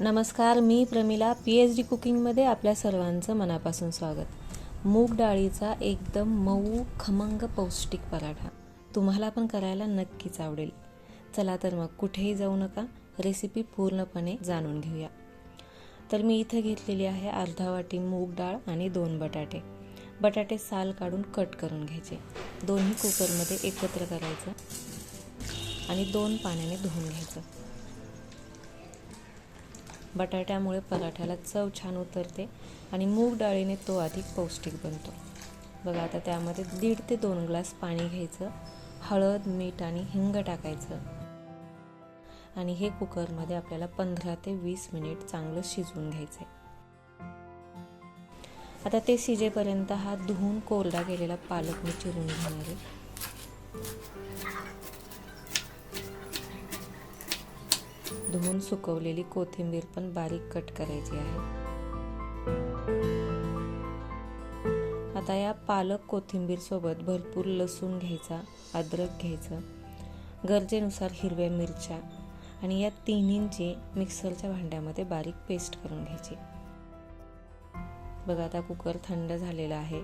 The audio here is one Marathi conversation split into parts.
नमस्कार मी प्रमिला पी एच डी कुकिंगमध्ये आपल्या सर्वांचं मनापासून स्वागत. मूग डाळीचा एकदम मऊ खमंग पौष्टिक पराठा. तुम्हाला पण करायला नक्कीच आवडेल. चला तर मग कुठेही जाऊ नका रेसिपी पूर्णपणे जाणून घेऊया. तर मी इथं घेतलेली आहे अर्धा वाटी मूग डाळ आणि दोन बटाटे. बटाटे साल काढून कट करून घ्यायचे. दोन्ही कुकरमध्ये एकत्र करायचं आणि दोन पाण्याने धुवून घ्यायचं. बटाट्यामुळे पराठ्याला चव छान उतरते आणि मूग डाळीने तो अधिक पौष्टिक बनतो. बघा आता त्यामध्ये दीड ते दोन ग्लास पाणी घ्यायचं हळद मीठ आणि हिंग टाकायचं. आणि हे कुकरमध्ये आपल्याला पंधरा ते वीस मिनिट चांगलं शिजवून घ्यायचं आता ते शिजेपर्यंत हा धुवून कोरडा केलेला पालक मी चिरून घेणार आहे. धुवून सुकवलेली कोथिंबीर पण बारीक कट करायची आहे. आता या पालक कोथिंबीर सोबत भरपूर लसूण घ्यायचा अद्रक घ्यायचं गरजेनुसार हिरव्या मिरच्या आणि या तिन्हींची मिक्सरच्या भांड्यामध्ये बारीक पेस्ट करून घ्यायची. बघा आता कुकर थंड झालेला आहे.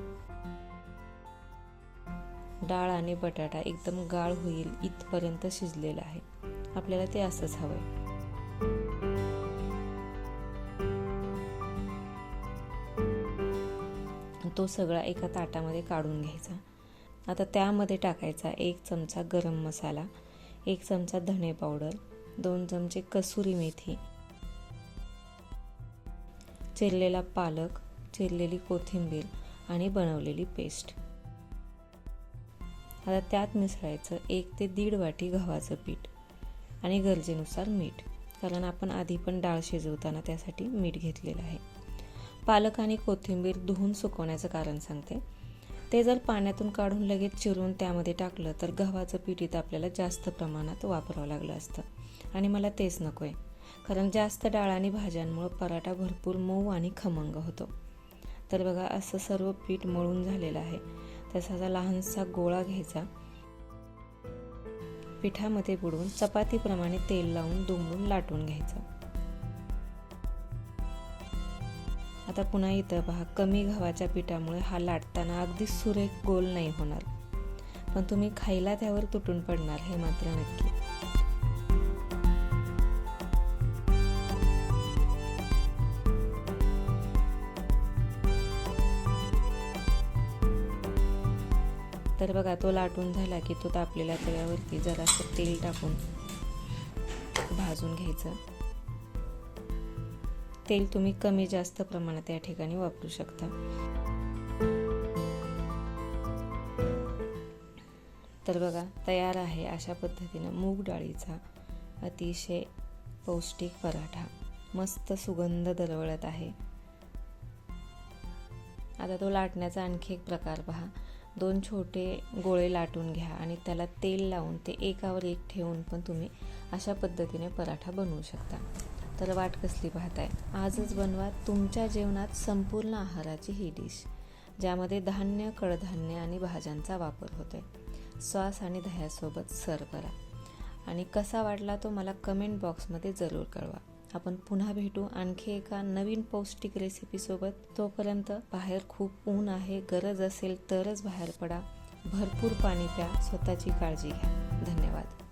डाळ आणि बटाटा एकदम गाळ होईल इथपर्यंत शिजलेला आहे. आपल्याला ते असंच हवंय. तो सगळा एका ताटामध्ये काढून घ्यायचा. आता त्यामध्ये टाकायचा एक चमचा गरम मसाला एक चमचा धणे पावडर दोन चमचे कसुरी मेथी चिरलेला पालक चिरलेली कोथिंबीर आणि बनवलेली पेस्ट. आता त्यात मिसळायचं एक ते दीड वाटी गव्हाचं पीठ. आणि गरजेनुसार मीठ कारण आपण आधी पण डाळ शिजवताना त्यासाठी मीठ घेतलेलं आहे. पालक आणि कोथिंबीर धुवून सुकवण्याचं कारण सांगते. ते जर पाण्यातून काढून लगेच चिरून त्यामध्ये टाकलं तर गव्हाचं पीठ इथं आपल्याला जास्त प्रमाणात वापरावं लागलं असतं. आणि मला तेच नको आहे कारण जास्त डाळ आणि भाज्यांमुळं पराठा भरपूर मऊ आणि खमंग होतो. तर बघा असं सर्व पीठ मळून झालेलं आहे. तसाचा लहानसा गोळा घ्यायचा. पिठामध्ये बुडवून चपातीप्रमाणे तेल लावून दुमडून लाटून घ्यायचं. आता पुन्हा इथं पहा कमी गव्हाच्या पिठामुळे हा लाटताना अगदी सुरेख गोल नाही होणार. पण तुम्ही खायला त्यावर तुटून पडणार हे मात्र नक्की. तर बघा तो लाटून झाला की तो तापलेल्या तव्यावरती जरासं तेल टाकून भाजून घ्यायचं. तेल तुम्ही कमी जास्त प्रमाणात या ठिकाणी वापरू शकता. तर बघा तयार आहे अशा पद्धतीनं मूग डाळीचा अतिशय पौष्टिक पराठा. मस्त सुगंध दरवळत आहे. आता तो लाटण्याचा आणखी एक प्रकार पहा. दोन छोटे गोळे लाटून घ्या आणि त्याला तेल लावून ते एकावर एक ठेवून पण तुम्ही अशा पद्धतीने पराठा बनवू शकता. तर वाट कसली पाहताय? आजच बनवा तुमच्या जेवणात संपूर्ण आहाराची ही डिश ज्यामध्ये धान्य कडधान्य आणि भाज्यांचा वापर होतोय. सॉस आणि दह्यासोबत सर्व करा. आणि कसा वाटला तो मला कमेंट बॉक्समध्ये जरूर कळवा. आपण पुन्हा भेटू आणखी एका नवीन पौष्टिक रेसिपीसोबत तोपर्यंत बाहेर खूप ऊन आहे गरज असेल तरच बाहेर पडा. भरपूर पाणी प्या स्वतःची काळजी घ्या. धन्यवाद.